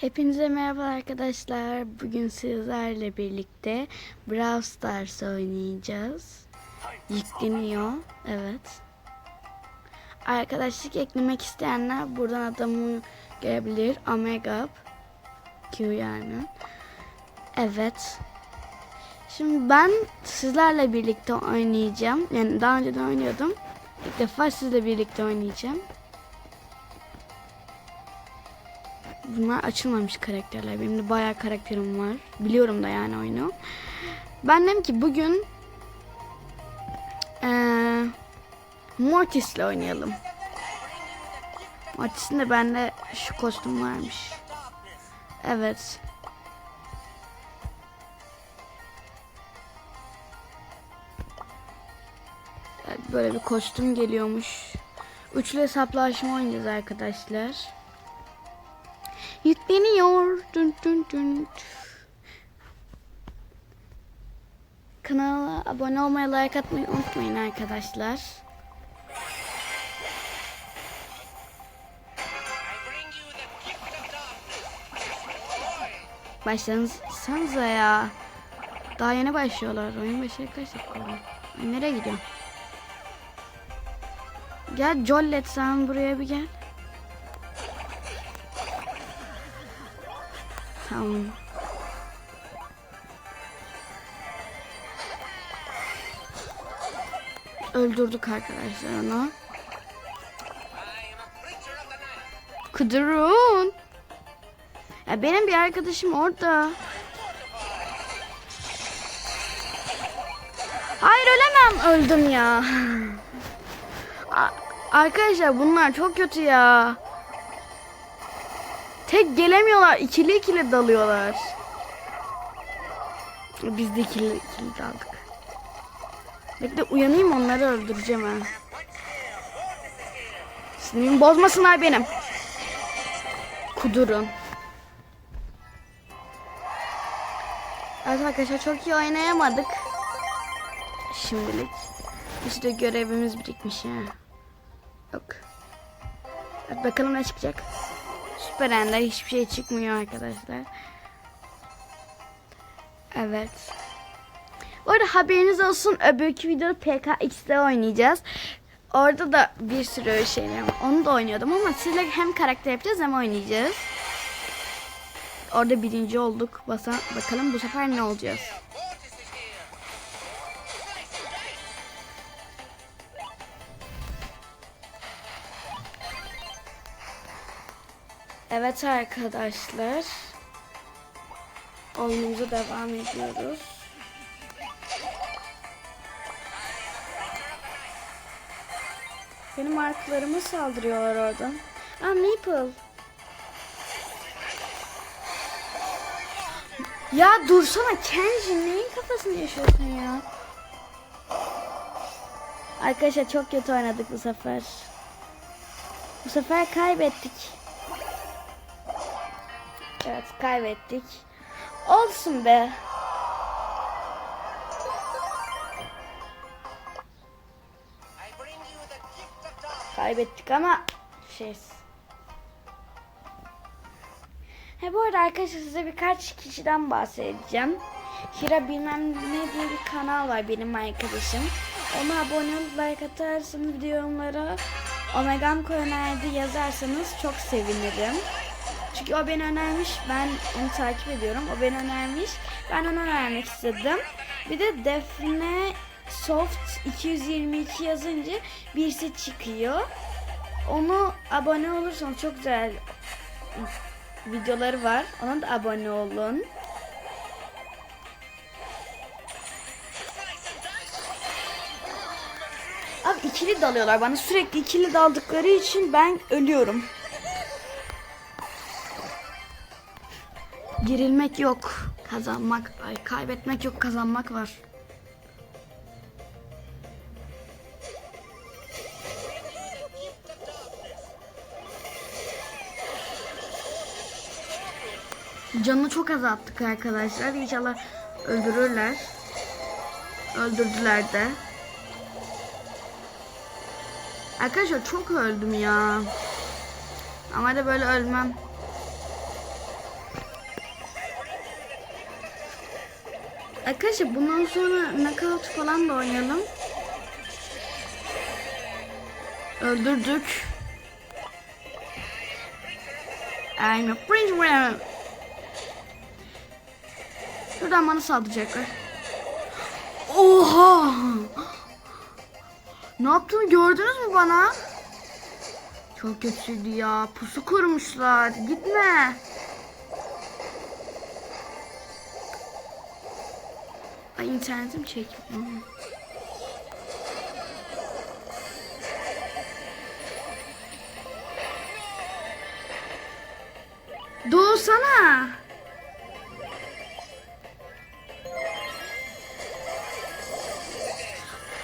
Hepinize merhaba arkadaşlar. Bugün sizlerle birlikte Brawl Stars oynayacağız. Yükleniyor. Evet. Arkadaşlık eklemek isteyenler buradan adamı görebilir. Omega Q yani. Evet. Şimdi ben sizlerle birlikte oynayacağım. Yani daha önce de oynuyordum. İlk defa sizle birlikte oynayacağım. Bunlar açılmamış karakterler. Benim de bayağı karakterim var. Biliyorum da yani oyunu. Ben dedim ki bugün eee Mortis'le oynayalım. Mortis'in de bende şu kostüm varmış. Evet, Böyle bir kostüm geliyormuş. Üçlü hesaplaşma oynayacağız arkadaşlar. Yükleniyor. Dün dün dün. Kanala abone olmayı, like atmayı unutmayın arkadaşlar. Başlasanıza ya. Daha yeni başlıyorlar. Oyun başı kaç dakika nereye gidiyorsun? Gel Jollet sen buraya bir gel. Tamam. Öldürdük arkadaşlar onu. Kudurun. Ya benim bir arkadaşım orada. Hayır ölemem. Öldüm ya. Arkadaşlar bunlar çok kötü ya. Tek gelemiyorlar. ikili ikili dalıyorlar. Biz de ikili ikili daldık. Bekle uyanayım onları öldüreceğim ha. Sinirimi bozmasınlar benim. Kudurun. Evet arkadaşlar çok iyi oynayamadık. Şimdilik. İşte görevimiz birikmiş ya. Yok. Evet, bakalım ne çıkacak. Süper Ender hiçbir şey çıkmıyor arkadaşlar. Evet. Bu arada haberiniz olsun öbürkü videoda PKX'de oynayacağız. Orada da bir sürü şeyler var. Onu da oynuyordum ama sizle hem karakter yapacağız hem oynayacağız. Orada birinci olduk. Basa, bakalım bu sefer ne olacağız. Evet arkadaşlar. Oyunumuza devam ediyoruz. Benim arkalarıma saldırıyorlar oradan. Aa Maple. Ya dursana Kenji neyin kafasını yaşıyorsun ya? Arkadaşlar çok kötü oynadık bu sefer. Bu sefer kaybettik. Evet kaybettik. Olsun be. Kaybettik ama şey. He bu arada arkadaşlar size birkaç kişiden bahsedeceğim. Hira bilmem ne diye bir kanal var benim arkadaşım. Ona abone olup like atarsanız videolara Omegam önerdi yazarsanız çok sevinirim. Çünkü o beni önermiş. Ben onu takip ediyorum. O beni önermiş. Ben onu önermek istedim. Bir de Defne Soft 222 yazınca birisi çıkıyor. Onu abone olursanız çok güzel videoları var. Ona da abone olun. Abi ikili dalıyorlar bana. Sürekli ikili daldıkları için ben ölüyorum. Girilmek yok. Kazanmak, ay kaybetmek yok, kazanmak var. Canını çok azalttık arkadaşlar. İnşallah öldürürler. Öldürdüler de. Arkadaşlar çok öldüm ya. Ama da böyle ölmem. Arkadaşlar bundan sonra knockout falan da oynayalım. Öldürdük. I'm a prince man. Şuradan bana saldıracaklar. Oha! Ne yaptığını gördünüz mü bana? Çok kötüydü ya. Pusu kurmuşlar. Gitme. Ay internetim çekmiyor. Doğsana.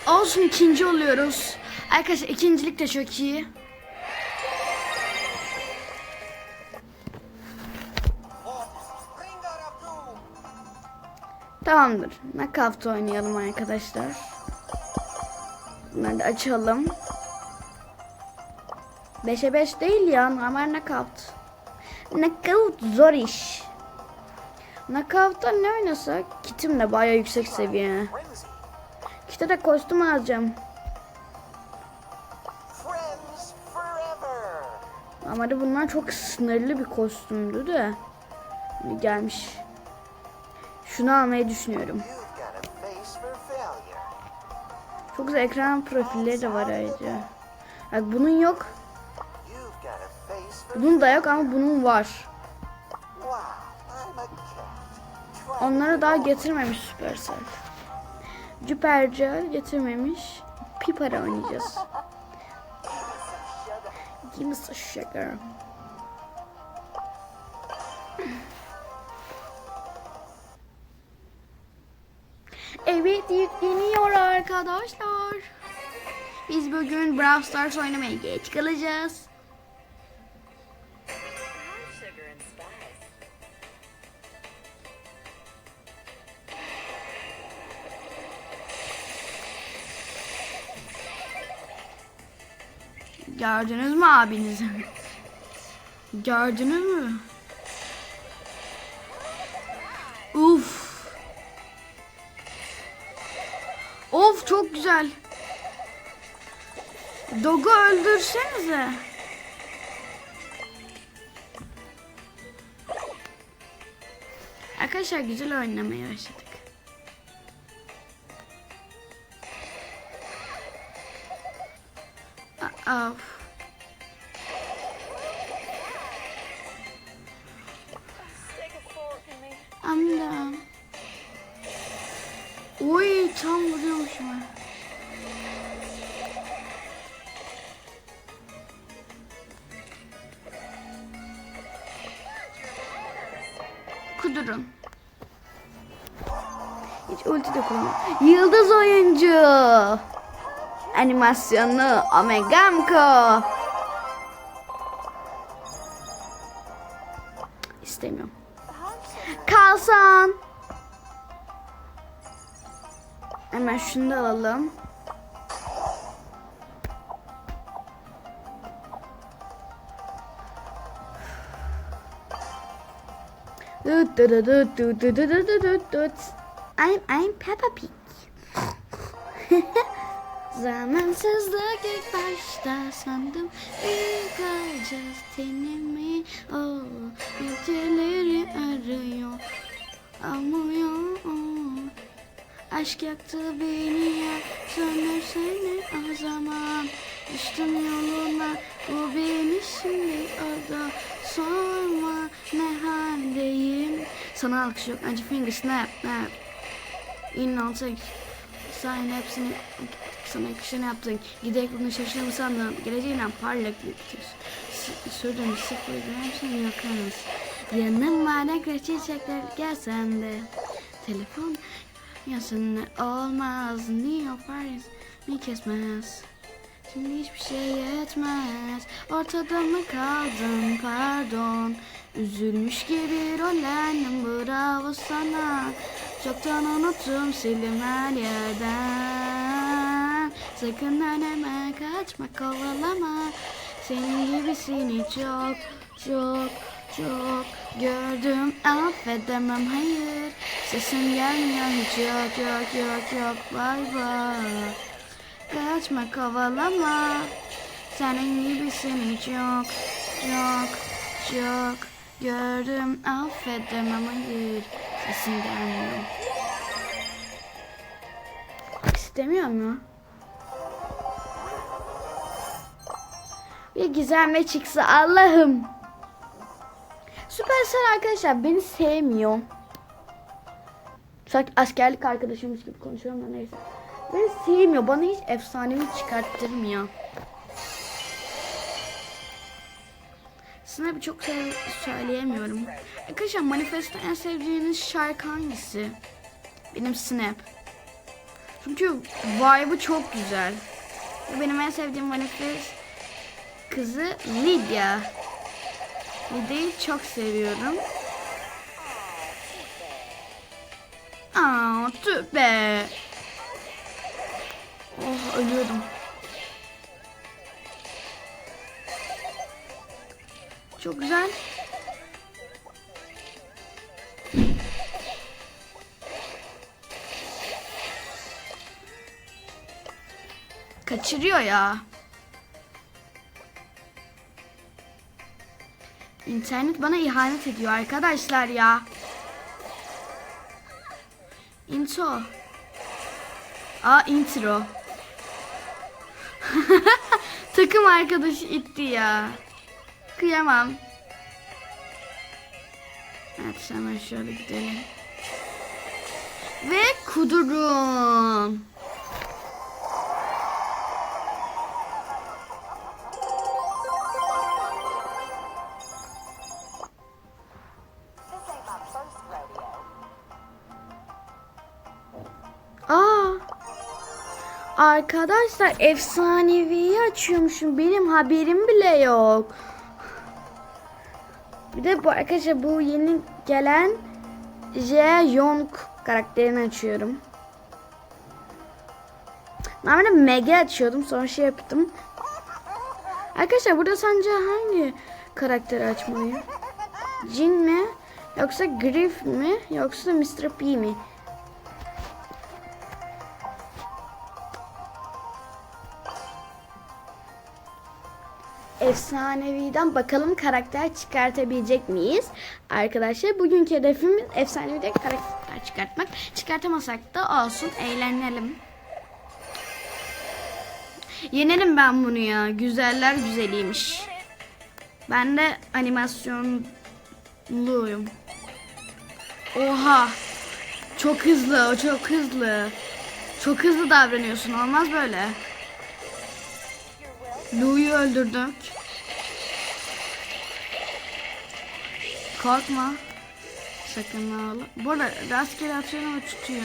Olsun ikinci oluyoruz. Arkadaşlar ikincilik de çok iyi. Tamamdır. Knockout oynayalım arkadaşlar. Bunları da açalım. 5'e 5 değil ya. Normal knockout. Knockout zor iş. Knockout'ta ne oynasak? Kitim de baya yüksek seviye. Kit'e de kostüm alacağım. Ama da bunlar çok sınırlı bir kostümdü de. Gelmiş. Şunu almayı düşünüyorum. Çok güzel ekran profilleri de var ayrıca. Yani bunun yok. Bunun da yok ama bunun var. Onları daha getirmemiş Supercell. Supercell getirmemiş. Piper'e oynayacağız. Give us a sugar. Evet yükleniyor arkadaşlar. Biz bugün Brawl Stars oynamaya geç kalacağız. Gördünüz mü abinizi? Gördünüz mü? Güzel. Dog'u öldürsenize. Arkadaşlar güzel oynamaya başladık. Of. I'm done. Oy tam vuruyormuşum ben. Kudurun. Hiç ulti de kullanmam. Yıldız oyuncu. Animasyonu Omegamko. İstemiyorum. Kalsan. Hemen şunu da alalım. I'm I'm Peppa Pig. Zamansızlık ilk başta sandım. İlk alacağız tenimi O geceleri arıyor Amıyor Aşk yaktı beni ya Söndür seni o zaman. Düştüm yoluna Bu beni şimdi o da Sorma ne haldeyim Sana alkış yok Anca finger snap snap İn altı Sen hepsini sana yakışanı yaptın. Giderek bugün şaşırdım sandın. Geleceğinden parlak büyüktür. Sürdüm sıfır hepsini yakarız. Yanıma ne kadar çiçekler gelsen de. Telefon yansın olmaz. York Paris mi kesmez. Şimdi hiçbir şey yetmez. Ortada mı kaldın pardon. Üzülmüş gibi rollendim bravo sana. Çoktan unuttum sildim her yerden. Sakın öneme kaçma kovalama. Senin gibisini çok çok çok Gördüm affedemem hayır Sesin gelmiyor hiç yok yok yok yok Bay bay Kaçma kovalama Senin gibisin hiç yok Yok yok Gördüm affedemem hayır Sesin gelmiyor İstemiyor mu? Bir gizemle çıksa Allah'ım. Süpersel arkadaşlar beni sevmiyor. Sanki askerlik arkadaşımız gibi konuşuyorum da neyse. Beni sevmiyor. Bana hiç efsanemi çıkarttırmıyor. Snap'i çok sev söyleyemiyorum. Arkadaşlar Manifest'te en sevdiğiniz şarkı hangisi? Benim Snap. Çünkü vibe'ı çok güzel. Benim en sevdiğim Manifest kızı Lydia. Lydia'yı çok seviyorum. Aa tüh be. Oh ölüyordum. Çok güzel. Kaçırıyor ya. İnternet bana ihanet ediyor arkadaşlar ya. Intro. Aa intro. Takım arkadaşı itti ya. Kıyamam. Evet hemen şöyle gidelim. Ve kudurum. Arkadaşlar efsaneviyi açıyormuşum. Benim haberim bile yok. Bir de bu arkadaşlar bu yeni gelen Jae Young karakterini açıyorum. Normalde Meg'i açıyordum sonra şey yaptım. Arkadaşlar burada sence hangi karakteri açmalıyım? Jin mi? Yoksa Griff mi? Yoksa Mr. P mi? Efsaneviden bakalım karakter çıkartabilecek miyiz? Arkadaşlar bugünkü hedefimiz efsaneviden karakter çıkartmak. Çıkartamasak da olsun eğlenelim. Yenerim ben bunu ya. Güzeller güzeliymiş. Ben de animasyonluyum. Oha. Çok hızlı, çok hızlı. Çok hızlı davranıyorsun. Olmaz böyle. Lou'yu öldürdük. Korkma. Sakın ağla. Bu arada rastgele atıyorum ama tutuyor.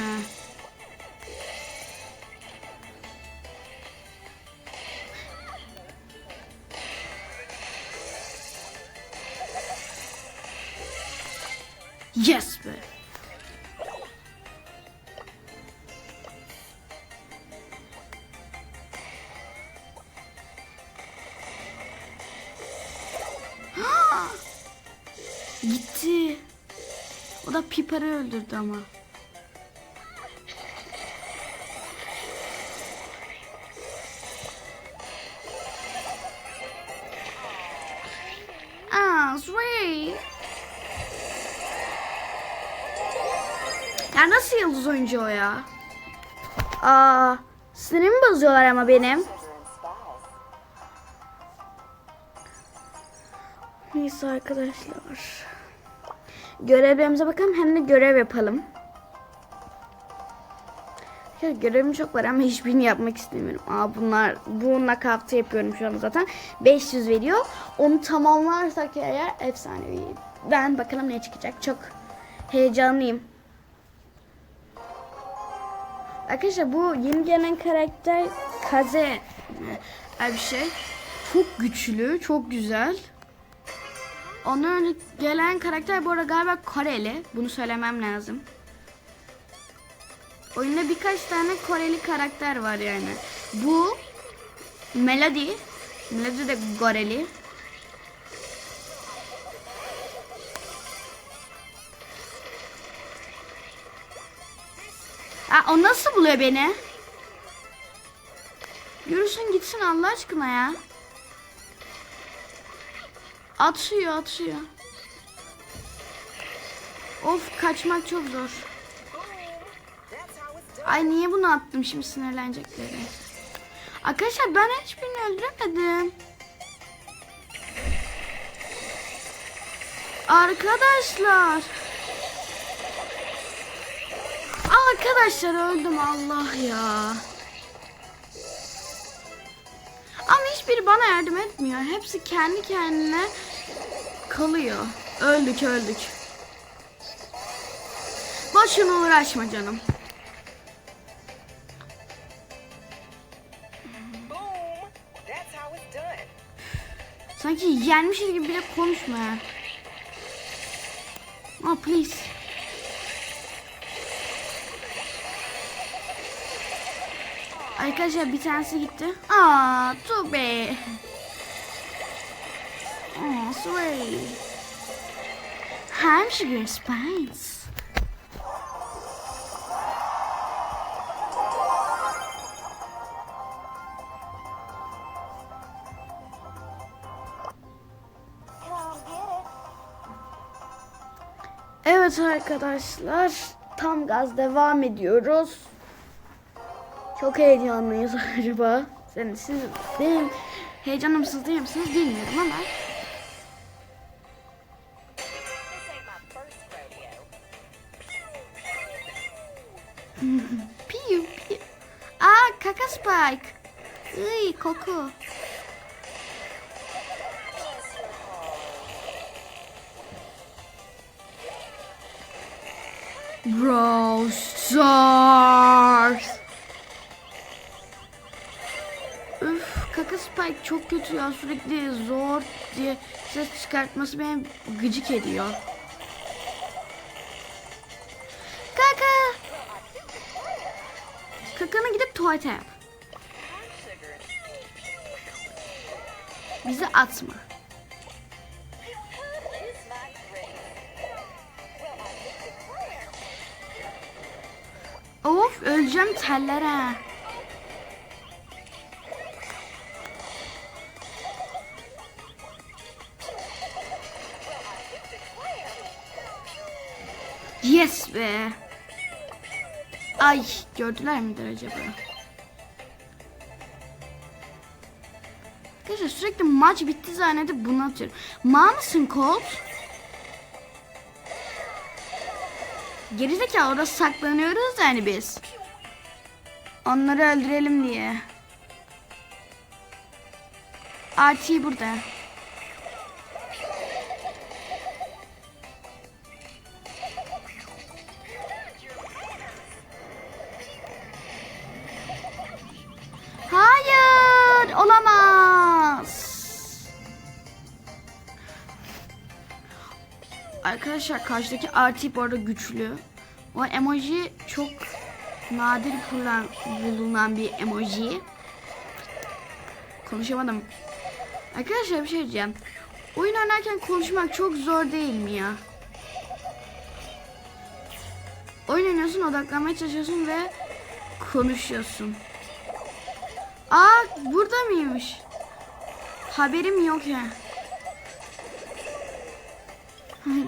Öldürdü ama. Aa, Ray. Ya nasıl yıldız oyuncu o ya? Aa, sinirimi bozuyorlar ama benim. Neyse arkadaşlar. Görevlerimize bakalım hem de görev yapalım. Ya görevim çok var ama hiçbirini yapmak istemiyorum. Aa bunlar bu nakavtı yapıyorum şu an zaten. 500 veriyor. Onu tamamlarsak eğer efsanevi. Ben bakalım ne çıkacak. Çok heyecanlıyım. Arkadaşlar bu yeni gelen karakter Kaze öyle bir şey. Çok güçlü, çok güzel. Ondan önce gelen karakter bu arada galiba Koreli. Bunu söylemem lazım. Oyunda birkaç tane Koreli karakter var yani. Bu Melody. Melody de Koreli. Aa, o nasıl buluyor beni? Yürüsün gitsin Allah aşkına ya. Atıyor atıyor. Of kaçmak çok zor. Ay niye bunu attım şimdi sinirlenecekleri. Arkadaşlar ben hiçbirini öldüremedim. Arkadaşlar. Arkadaşlar öldüm Allah ya. Ama hiçbiri bana yardım etmiyor. Hepsi kendi kendine kalıyor. Öldük öldük. Boşuna uğraşma canım. Sanki yenmişiz gibi bile konuşma ya. Oh please. Arkadaşlar bir tanesi gitti. Aa, bad. Oh, sorry. Ham sugar spice. Come get it. Evet arkadaşlar tam gaz devam ediyoruz. Çok heyecanlıyız acaba. Sen, siz benim heyecanımsız değil misiniz bilmiyorum ama. Spike. Iy koku. Brawl. Üf kaka spike çok kötü ya sürekli zor diye ses çıkartması beni gıcık ediyor. Kaka. Kakana gidip tuvalete yap. Bizi atma. Of öleceğim tellere. Yes be. Ay gördüler midir acaba? Arkadaşlar sürekli maç bitti zannedip bunu atıyorum. Ma mısın Colt? Gerizekalı orada saklanıyoruz yani biz. Onları öldürelim diye. RT burada. Arkadaşlar karşıdaki RT bu arada güçlü. O emoji çok nadir kullan, bulunan bir emoji. Konuşamadım. Arkadaşlar bir şey diyeceğim. Oyun oynarken konuşmak çok zor değil mi ya? Oyun oynuyorsun, odaklanmaya çalışıyorsun ve konuşuyorsun. Aa burada mıymış? Haberim yok ya.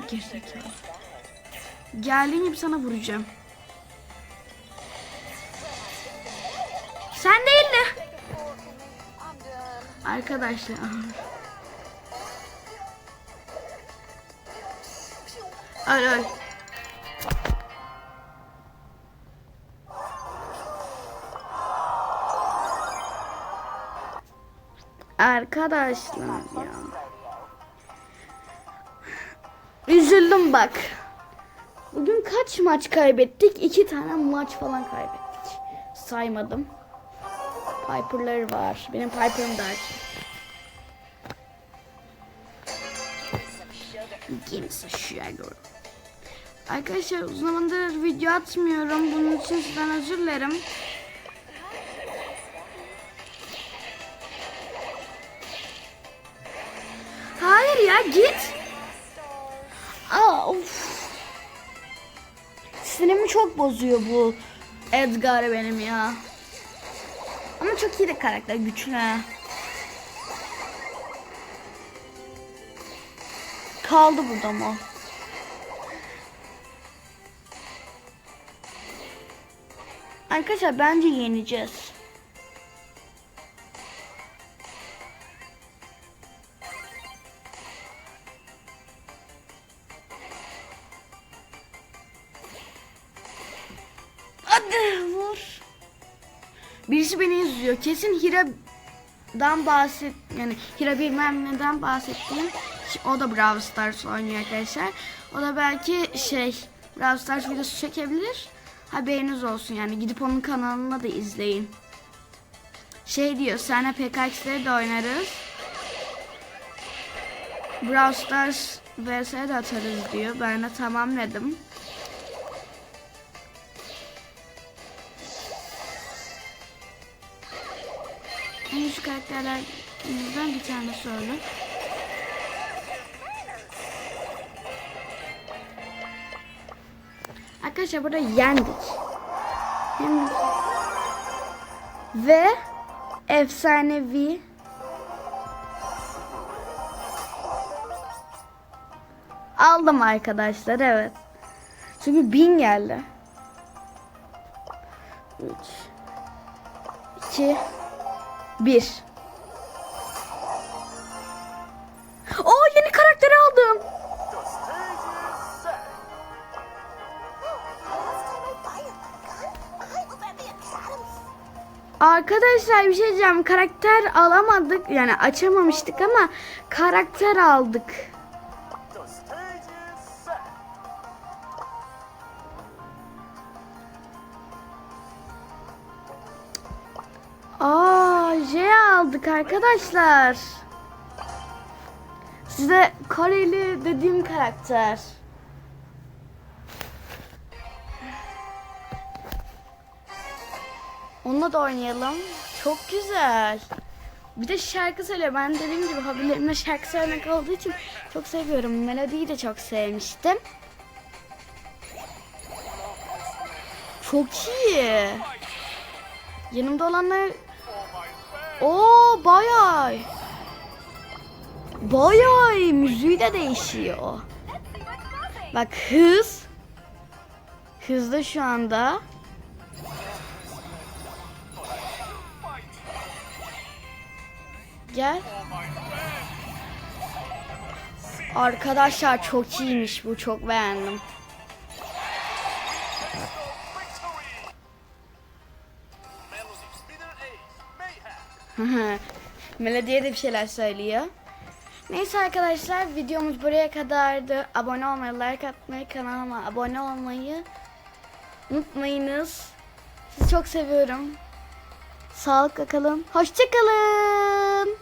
Gerizekalı. Geldiğin gibi sana vuracağım. Sen değil de. Arkadaşlar. Öl öl. Arkadaşlar ya. Üzüldüm bak. Bugün kaç maç kaybettik? İki tane maç falan kaybettik. Saymadım. Piper'ları var. Benim Piper'ım da. Give me sugar. Arkadaşlar uzun zamandır video atmıyorum. Bunun için sizden özür dilerim. Bozuyor bu Edgar benim ya. Ama çok iyi de karakter, güçlü. Kaldı burada mı? Arkadaşlar bence yeneceğiz. Hadi vur. Birisi beni izliyor. Kesin Hira'dan bahset yani Hira bilmem neden bahsettiğim o da Brawl Stars oynuyor arkadaşlar. O da belki şey Brawl Stars videosu çekebilir. Haberiniz olsun yani gidip onun kanalına da izleyin. Şey diyor sana PKX'leri de oynarız. Brawl Stars vs de atarız diyor. Ben de tamam dedim. Güçlü karakterlerden bir tane söyle. Arkadaşlar burada yendik. Hem ve efsanevi aldım arkadaşlar evet. Çünkü bin geldi. 3 2 1 Oo yeni karakteri aldım. Arkadaşlar bir şey diyeceğim. Karakter alamadık. Yani açamamıştık ama karakter aldık. Aldık arkadaşlar. Size Koreli dediğim karakter. Onunla da oynayalım. Çok güzel. Bir de şarkı söylüyor. Ben dediğim gibi hobilerimde şarkı söylemek olduğu için çok seviyorum. Melodiyi de çok sevmiştim. Çok iyi. Yanımda olanlar... Oo bayağı. Bayağı. Müziği de değişiyor. Bak hız. Hızlı şu anda. Gel. Arkadaşlar çok iyiymiş bu. Çok beğendim. Melodiye de bir şeyler söylüyor. Neyse arkadaşlar videomuz buraya kadardı. Abone olmayı, like atmayı, kanalıma abone olmayı unutmayınız. Sizi çok seviyorum. Sağlıkla kalın. Hoşçakalın.